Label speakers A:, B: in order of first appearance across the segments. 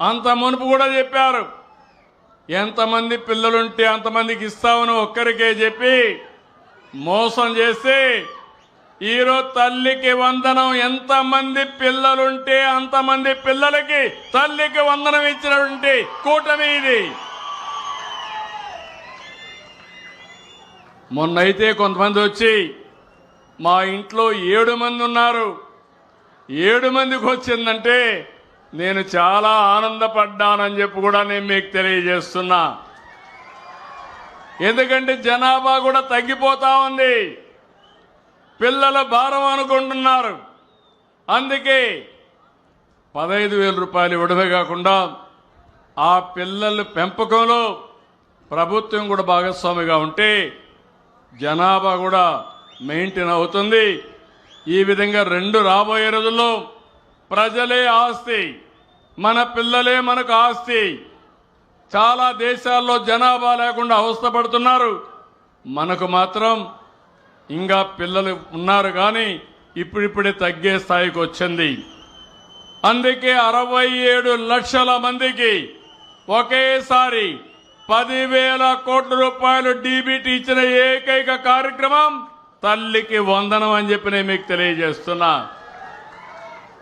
A: అంత మునుపు కూడా చెప్పారు. ఎంతమంది పిల్లలుంటే అంతమందికి ఇస్తామని ఒక్కరికే చెప్పి మోసం చేసి ఈరోజు తల్లికి వందనం ఎంతమంది పిల్లలుంటే అంతమంది పిల్లలకి తల్లికి వందనం ఇచ్చినటువంటి కూటమి ఇది. మొన్నైతే కొంతమంది వచ్చి మా ఇంట్లో ఏడు మంది ఉన్నారు. ఏడు మందికి వచ్చిందంటే నేను చాలా ఆనందపడ్డానని చెప్పి కూడా నేను మీకు తెలియజేస్తున్నా. ఎందుకంటే జనాభా కూడా తగ్గిపోతా ఉంది. పిల్లల భారం అనుకుంటున్నారు. అందుకే పదహైదు వేల రూపాయలు ఇవ్వడమే కాకుండా ఆ పిల్లల పెంపకంలో ప్రభుత్వం కూడా భాగస్వామిగా ఉంటే జనాభా కూడా మెయింటైన్ అవుతుంది. ఈ విధంగా రెండు రాబోయే రోజుల్లో ప్రజలే ఆస్తి మన పిల్లలే మనకు ఆస్తి. చాలా దేశాల్లో జనాభా లేకుండా అవస్థపడుతున్నారు. మనకు మాత్రం ఇంకా పిల్లలు ఉన్నారు కానీ ఇప్పుడిప్పుడే తగ్గే స్థాయికి వచ్చింది. అందుకే అరవై ఏడు లక్షల మందికి ఒకేసారి పదివేల కోట్ల రూపాయలు డీబీటీ ఇచ్చిన ఏకైక కార్యక్రమం తల్లికి వందనం అని చెప్పి నేను మీకు తెలియజేస్తున్నా.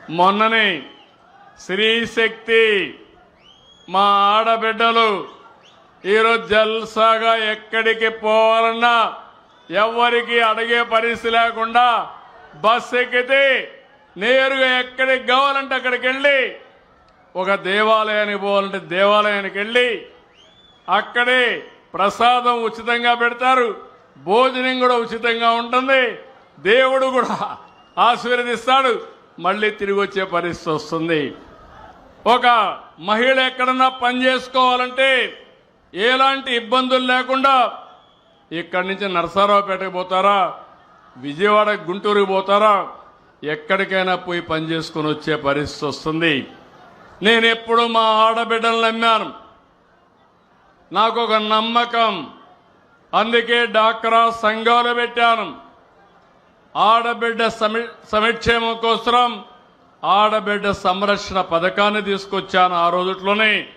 A: మొన్ననే స్త్రీశక్తి మా ఆడబిడ్డలు ఈరోజు జల్సాగా ఎక్కడికి పోవాలన్నా ఎవరికి అడిగే పరిస్థితి లేకుండా బస్ ఎక్కితే నేరుగా ఎక్కడికి కావాలంటే అక్కడికి వెళ్ళి ఒక దేవాలయానికి పోవాలంటే దేవాలయానికి వెళ్ళి అక్కడే ప్రసాదం ఉచితంగా పెడతారు భోజనం కూడా ఉచితంగా ఉంటుంది దేవుడు కూడా ఆశీర్వదిస్తాడు. మళ్ళీ తిరిగి వచ్చే పరిస్థితి వస్తుంది. ఒక మహిళ ఎక్కడన్నా పని చేసుకోవాలంటే ఎలాంటి ఇబ్బందులు లేకుండా ఇక్కడి నుంచి నరసరావుపేటకు పోతారా? విజయవాడ గుంటూరుకి పోతారా? ఎక్కడికైనా పోయి పని చేసుకుని వచ్చే పరిస్థితి వస్తుంది. నేను ఎప్పుడు మా ఆడబిడ్డలు నమ్మాను. నాకు ఒక నమ్మకం. అందుకే డాక్రా సంఘాలు పెట్టాను. ఆడబిడ్డ సమి సమిక్షేమం కోసం ఆడబిడ్డ సంరక్షణ పథకాన్ని తీసుకొచ్చాను ఆ రోజుట్లోనే.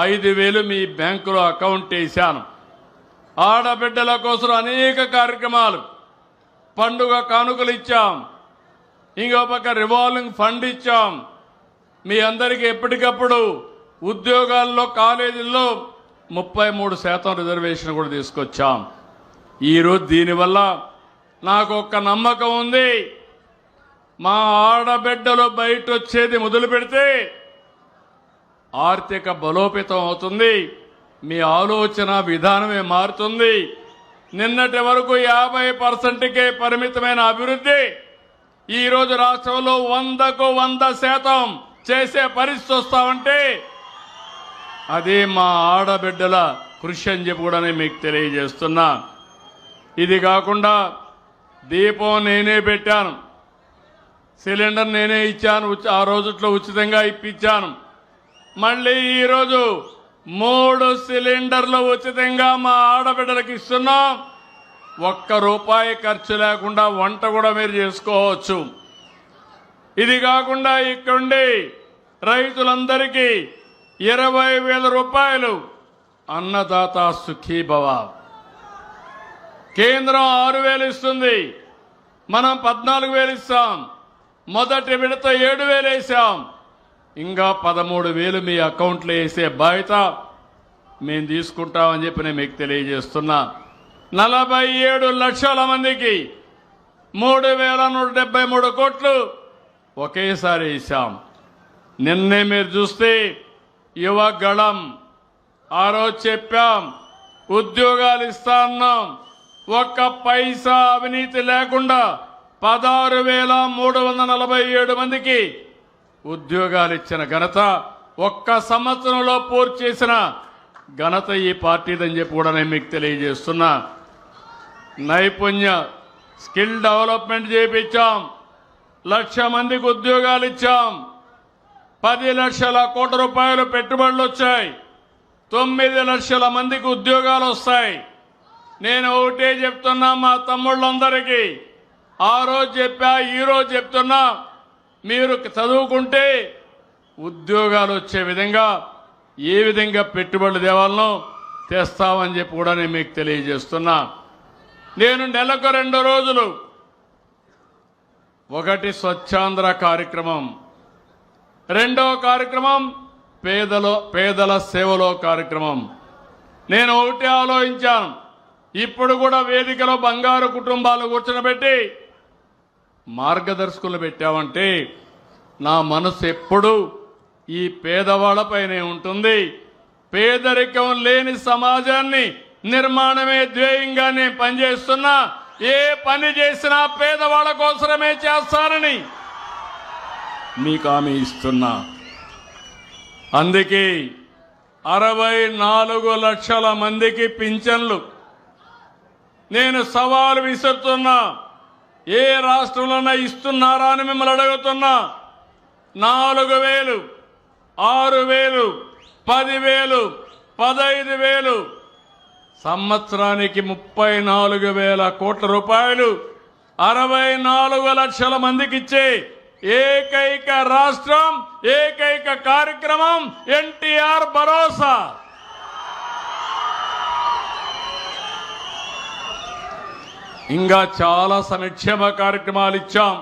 A: ఐదు వేలు మీ బ్యాంకులో అకౌంట్ వేశాను. ఆడబిడ్డల కోసం అనేక కార్యక్రమాలు పండుగ కానుకలు ఇచ్చాం. ఇంకో పక్క రివాల్వింగ్ ఫండ్ ఇచ్చాం. మీ అందరికీ ఎప్పటికప్పుడు ఉద్యోగాల్లో కాలేజీల్లో ముప్పై మూడు శాతం రిజర్వేషన్ కూడా తీసుకొచ్చాం. ఈరోజు దీనివల్ల నాకు ఒక్క నమ్మకం ఉంది. మా ఆడబిడ్డలు బయట వచ్చేది మొదలు పెడితే ఆర్థిక బలోపేతం అవుతుంది. మీ ఆలోచన విధానమే మారుతుంది. నిన్నటి వరకు యాభై పర్సెంట్కే పరిమితమైన అభివృద్ధి ఈరోజు రాష్ట్రంలో వందకు వంద శాతం చేసే పరిస్థితి వస్తామంటే అదే మా ఆడబిడ్డల కృషి అని చెప్పి కూడా నేను మీకు తెలియజేస్తున్నా. ఇది కాకుండా దీపం నేనే పెట్టాను. సిలిండర్ నేనే ఇచ్చాను. ఆ రోజుట్లో ఉచితంగా ఇప్పించాను. మళ్ళీ ఈరోజు మూడు సిలిండర్లు ఉచితంగా మా ఆడబిడ్డలకు ఇస్తున్నాం. ఒక్క రూపాయి ఖర్చు లేకుండా వంట కూడా మీరు చేసుకోవచ్చు. ఇది కాకుండా ఇక్కడుండి రైతులందరికీ ఇరవై వేల రూపాయలు అన్నదాత సుఖీభవ. కేంద్రం ఆరు వేలు ఇస్తుంది. మనం పద్నాలుగు వేలు ఇస్తాం. మొదటి విడత ఏడు వేలు వేసాం. ఇంకా పదమూడు వేలు మీ అకౌంట్లో వేసే బాధ్యత మేము తీసుకుంటామని చెప్పి నేను మీకు తెలియజేస్తున్నా. నలభై ఏడు లక్షల మందికి మూడు వేల నూట డెబ్బై మూడు కోట్లు ఒకేసారి వేసాం. నిన్నే మీరు చూస్తే యువ గళం. ఆ రోజు చెప్పాం ఉద్యోగాలు ఇస్తా అన్నాం. ఒక్క పైసా అవినీతి లేకుండా పదహారు వేల మూడు వందల నలభై ఏడు మందికి ఉద్యోగాలు ఇచ్చిన ఘనత ఒక్క సంవత్సరంలో పూర్తి చేసిన ఘనత ఈ పార్టీదని చెప్పి కూడా నేను మీకు తెలియజేస్తున్నా. నైపుణ్య స్కిల్ డెవలప్మెంట్ చేయించాం లక్ష మందికి ఉద్యోగాలు ఇచ్చాం పది లక్షల కోట్ల రూపాయలు పెట్టుబడులు వచ్చాయి తొమ్మిది లక్షల మందికి ఉద్యోగాలు వస్తాయి నేను ఒకటే చెప్తున్నా మా తమ్ముళ్ళందరికీ. ఆ రోజు చెప్పా ఈ రోజు చెప్తున్నా మీరు చదువుకుంటే ఉద్యోగాలు వచ్చే విధంగా ఏ విధంగా పెట్టుబడులు తేవాలనో తెస్తామని చెప్పి కూడా నేను మీకు తెలియజేస్తున్నా. నేను నెలకు రెండు రోజులు ఒకటి స్వచ్ఛాంధ్ర కార్యక్రమం రెండవ కార్యక్రమం పేదలో పేదల సేవలో కార్యక్రమం. నేను ఒకటి ఆలోచించాను. ఇప్పుడు కూడా వేదికలో బంగారు కుటుంబాలు కూర్చోబెట్టి మార్గదర్శకులు పెట్టామంటే నా మనసు ఎప్పుడు ఈ పేదవాళ్ళపైనే ఉంటుంది. పేదరికం లేని సమాజాన్ని నిర్మాణమే ధ్యేయంగా నేను పనిచేస్తున్నా. ఏ పని చేసినా పేదవాళ్ళ కోసమే చేస్తానని మీకు ఆమె ఇస్తున్నా. అందుకే అరవై నాలుగు లక్షల మందికి పింఛన్లు నేను సవాలు విసురుతున్నా. ఏ రాష్ట్రంలోనే ఇస్తున్నారా అని మిమ్మల్ని అడుగుతున్నా. నాలుగు వేలు ఆరు వేలు పదివేలు పదైదు వేలు. సంవత్సరానికి ముప్పై నాలుగు వేల కోట్ల రూపాయలు అరవై నాలుగు లక్షల మందికి ఇచ్చే ఏకైక రాష్ట్రం ఏకైక కార్యక్రమం ఎన్టీఆర్ భరోసా. ఇంకా చాలా సంక్షేమ కార్యక్రమాలు ఇచ్చాం.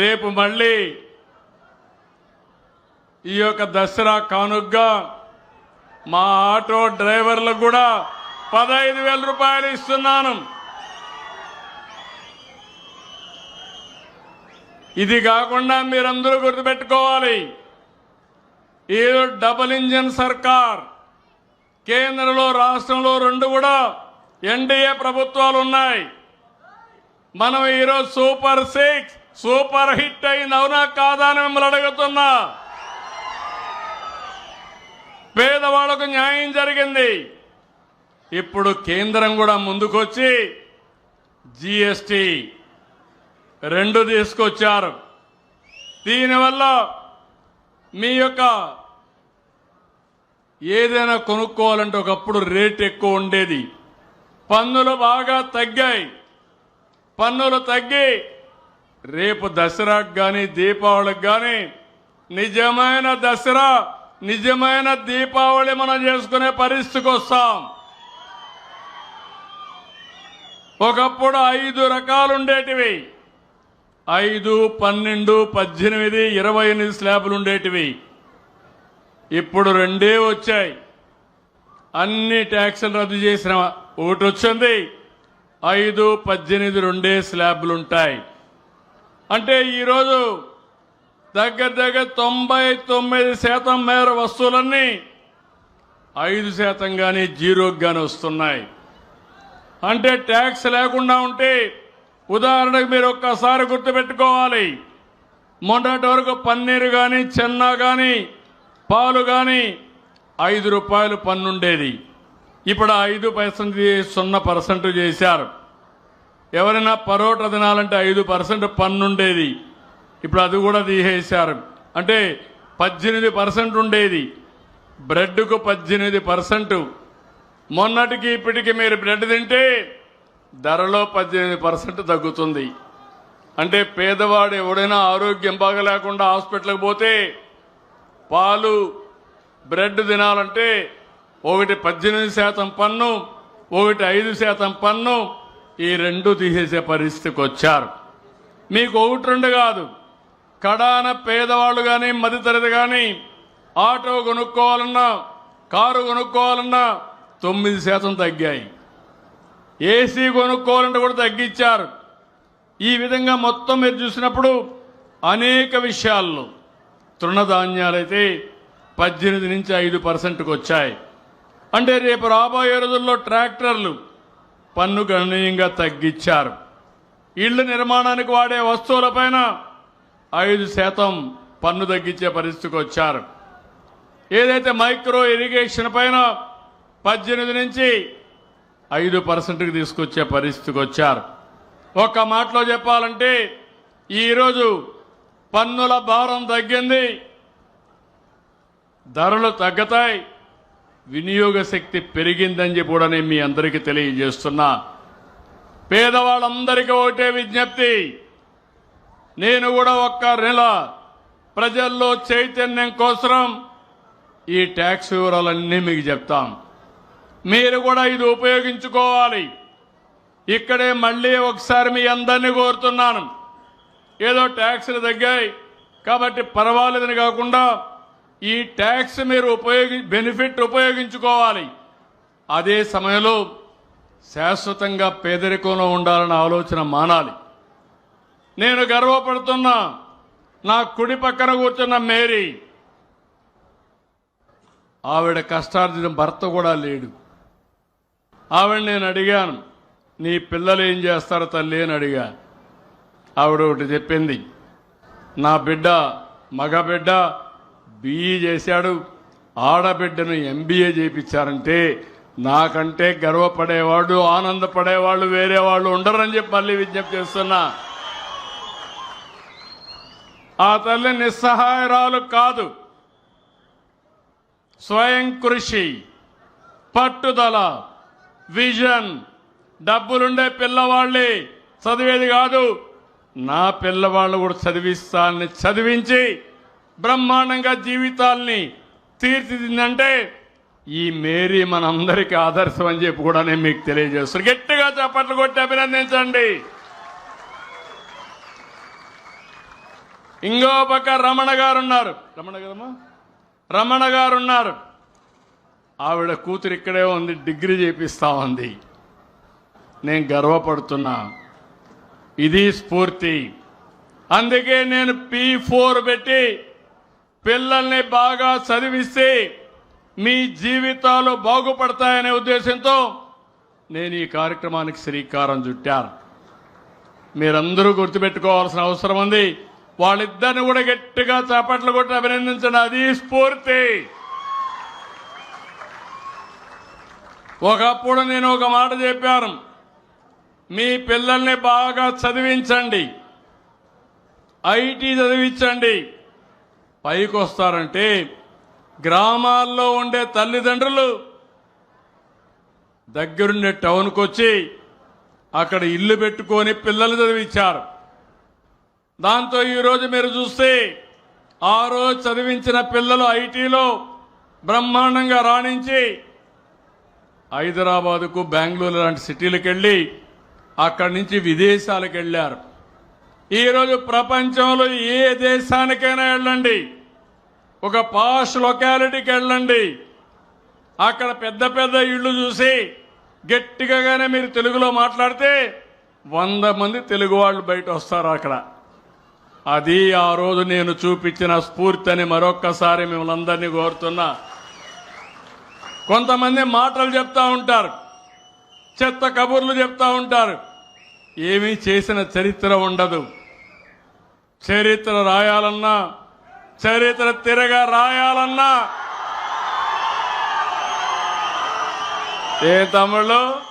A: రేపు మళ్ళీ ఈ యొక్క దసరా కానుగ్గా మా ఆటో డ్రైవర్లకు కూడా పదహైదు వేల రూపాయలు ఇస్తున్నాను. ఇది కాకుండా మీరందరూ గుర్తుపెట్టుకోవాలి. ఈ డబుల్ ఇంజన్ సర్కార్ కేంద్రంలో రాష్ట్రంలో రెండు కూడా ఎన్డీఏ ప్రభుత్వాలు ఉన్నాయి మనం ఈరోజు సూపర్ సిక్స్ సూపర్ హిట్ అయింది అవునా కాదా అని మిమ్మల్ని అడుగుతున్నా. పేదవాళ్ళకు న్యాయం జరిగింది. ఇప్పుడు కేంద్రం కూడా ముందుకొచ్చి జిఎస్టి రెండు తీసుకొచ్చారు. దీనివల్ల మీ యొక్క ఏదైనా కొనుక్కోవాలంటే ఒకప్పుడు రేట్ ఎక్కువ ఉండేది. పన్నులు బాగా తగ్గాయి. పన్నులు తగ్గి రేపు దసరాకు కానీ దీపావళికి కానీ నిజమైన దసరా నిజమైన దీపావళి మనం చేసుకునే పరిస్థితికి వస్తాం. ఒకప్పుడు ఐదు రకాలు ఉండేటివి. ఐదు పన్నెండు పద్దెనిమిది ఇరవై ఎనిమిది స్లాబులు ఉండేటివి. ఇప్పుడు రెండే వచ్చాయి. అన్ని ట్యాక్సులు రద్దు చేసిన ఒకటి వచ్చింది ఐదు పద్దెనిమిది రెండే స్లాబ్లు ఉంటాయి అంటే ఈరోజు దగ్గర దగ్గర తొంభై తొమ్మిది శాతం మేర వస్తువులన్నీ ఐదు శాతం కానీ జీరోకి కానీ వస్తున్నాయి. అంటే ట్యాక్స్ లేకుండా ఉంటే ఉదాహరణకు మీరు ఒక్కసారి గుర్తుపెట్టుకోవాలి. మొన్నటి వరకు పన్నీరు కానీ చెన్న కానీ పాలు కానీ ఐదు రూపాయలు పన్నుండేది. ఇప్పుడు ఐదు పర్సెంట్ సున్నా పర్సెంట్ చేశారు. ఎవరైనా పరోటా తినాలంటే ఐదు పర్సెంట్ పన్నుండేది. ఇప్పుడు అది కూడా తీసేశారు. అంటే పద్దెనిమిది పర్సెంట్ ఉండేది. బ్రెడ్కు పద్దెనిమిది పర్సెంట్. మొన్నటికి ఇప్పటికి మీరు బ్రెడ్ తింటే ధరలో పద్దెనిమిది పర్సెంట్ తగ్గుతుంది. అంటే పేదవాడు ఎవడైనా ఆరోగ్యం బాగలేకుండా హాస్పిటల్కి పోతే పాలు బ్రెడ్ తినాలంటే ఒకటి పద్దెనిమిది శాతం పన్ను ఒకటి ఐదు శాతం పన్ను ఈ రెండు తీసేసే పరిస్థితికి వచ్చారు. మీకు ఒకటి రెండు కాదు. కడాన పేదవాళ్ళు కానీ మధ్యతరగతి కానీ ఆటో కొనుక్కోవాలన్నా కారు కొనుక్కోవాలన్నా తొమ్మిది శాతం తగ్గాయి. ఏసీ కొనుక్కోవాలంటే కూడా తగ్గించారు. ఈ విధంగా మొత్తం మీరు చూసినప్పుడు అనేక విషయాల్లో తృణధాన్యాలైతే పద్దెనిమిది నుంచి ఐదు పర్సెంట్కి వచ్చాయి. అంటే రేపు రాబోయే రోజుల్లో ట్రాక్టర్లు పన్ను గణనీయంగా తగ్గించారు. ఇళ్ళ నిర్మాణానికి వాడే వస్తువులపైన ఐదు శాతం పన్ను తగ్గించే పరిస్థితికి వచ్చారు. ఏదైతే మైక్రో ఇరిగేషన్ పైన పద్దెనిమిది నుంచి ఐదు పర్సెంట్కి తీసుకొచ్చే పరిస్థితికి వచ్చారు. ఒక్క మాటలో చెప్పాలంటే ఈరోజు పన్నుల భారం తగ్గింది ధరలు తగ్గుతాయి వినియోగ శక్తి పెరిగిందని చెప్పి కూడా నేను మీ అందరికీ తెలియజేస్తున్నా. పేదవాళ్ళందరికీ ఒకటే విజ్ఞప్తి. నేను కూడా ఒక్క నెల ప్రజల్లో చైతన్యం కోసం ఈ ట్యాక్స్ వివరాలన్నీ మీకు చెప్తాం. మీరు కూడా ఇది ఉపయోగించుకోవాలి. ఇక్కడే మళ్ళీ ఒకసారి మీ అందరినీ కోరుతున్నాను. ఏదో ట్యాక్స్లు తగ్గాయి కాబట్టి పర్వాలేదని కాకుండా ఈ ట్యాక్స్ మీరు ఉపయోగి బెనిఫిట్ ఉపయోగించుకోవాలి. అదే సమయంలో శాశ్వతంగా పేదరికంలో ఉండాలన్న ఆలోచన మానాలి. నేను గర్వపడుతున్నా నా కుడి పక్కన కూర్చున్న మేరీ. ఆవిడ కష్టార్జిత భర్త కూడా లేడు. ఆవిడ నేను అడిగాను నీ పిల్లలు ఏం చేస్తారు తల్లి? అని అడిగా. ఆవిడ ఒకటి చెప్పింది నా బిడ్డ మగ బిడ్డ బిఈ చేశాడు. ఆడబిడ్డను ఎంబీఏ చేయించారంటే నాకంటే గర్వపడేవాడు ఆనందపడేవాళ్ళు వేరే వాళ్ళు ఉండరని చెప్పి మళ్ళీ విజ్ఞప్తి చేస్తున్నా. ఆ తల్లి నిస్సహాయరాలు కాదు. స్వయం కృషి పట్టుదల విజన్ డబ్బులుండే పిల్లవాళ్ళే. చదివేది కాదు. నా పిల్లవాళ్ళు కూడా చదివిస్తానని చదివించి బ్రహ్మాండంగా జీవితాల్ని తీర్చిదిందంటే ఈ మేరీ మనందరికీ ఆదర్శం అని చెప్పి కూడా నేను మీకు తెలియజేస్తాను గట్టిగా చప్పట్లు కొట్టి అభినందించండి. ఇంకో పక్క రమణ గారు ఉన్నారు రమణ గారమ్మా? రమణ గారు ఉన్నారు ఆవిడ కూతురు ఇక్కడే ఉంది డిగ్రీ చేపిస్తా ఉంది. నేను గర్వపడుతున్నా. ఇది స్ఫూర్తి. అందుకే నేను పీ ఫోర్ పెట్టి పిల్లల్ని బాగా చదివిస్తే మీ జీవితాలు బాగుపడతాయనే ఉద్దేశంతో నేను ఈ కార్యక్రమానికి శ్రీకారం చుట్టాను. మీరందరూ గుర్తుపెట్టుకోవాల్సిన అవసరం ఉంది. వాళ్ళిద్దరిని కూడా గట్టిగా చేపట్లు కొట్టి అభినందించండి. అది స్ఫూర్తి. ఒకప్పుడు నేను ఒక మాట చెప్పాను. మీ పిల్లల్ని బాగా చదివించండి. ఐటీ చదివించండి. పైకి వస్తారంటే గ్రామాల్లో ఉండే తల్లిదండ్రులు దగ్గరుండే టౌన్కి వచ్చి అక్కడ ఇల్లు పెట్టుకొని పిల్లలు చదివించారు. దాంతో ఈరోజు మీరు చూస్తే ఆ రోజు చదివించిన పిల్లలు ఐటీలో బ్రహ్మాండంగా రాణించి హైదరాబాదుకు బెంగళూరు లాంటి సిటీలకు వెళ్ళి అక్కడి నుంచి విదేశాలకు వెళ్ళారు ఈరోజు ప్రపంచంలో ఏ దేశానికైనా వెళ్ళండి. ఒక పాష్ లొకాలిటీకి వెళ్ళండి. అక్కడ పెద్ద పెద్ద ఇళ్ళు చూసి గట్టిగానే మీరు తెలుగులో మాట్లాడితే వంద మంది తెలుగు వాళ్ళు బయట వస్తారు అక్కడ. అది ఆ రోజు నేను చూపించిన స్ఫూర్తి అని మరొక్కసారి మిమ్మల్ని అందరినీ కోరుతున్నా. కొంతమంది మాటలు చెప్తా ఉంటారు. చెత్త కబుర్లు చెప్తా ఉంటారు. ఏమీ చేసిన చరిత్ర ఉండదు. చరిత్ర రాయాలన్నా చరిత్ర తిరగా రాయాలన్నా. ఏ తమ్ముళ్ళు?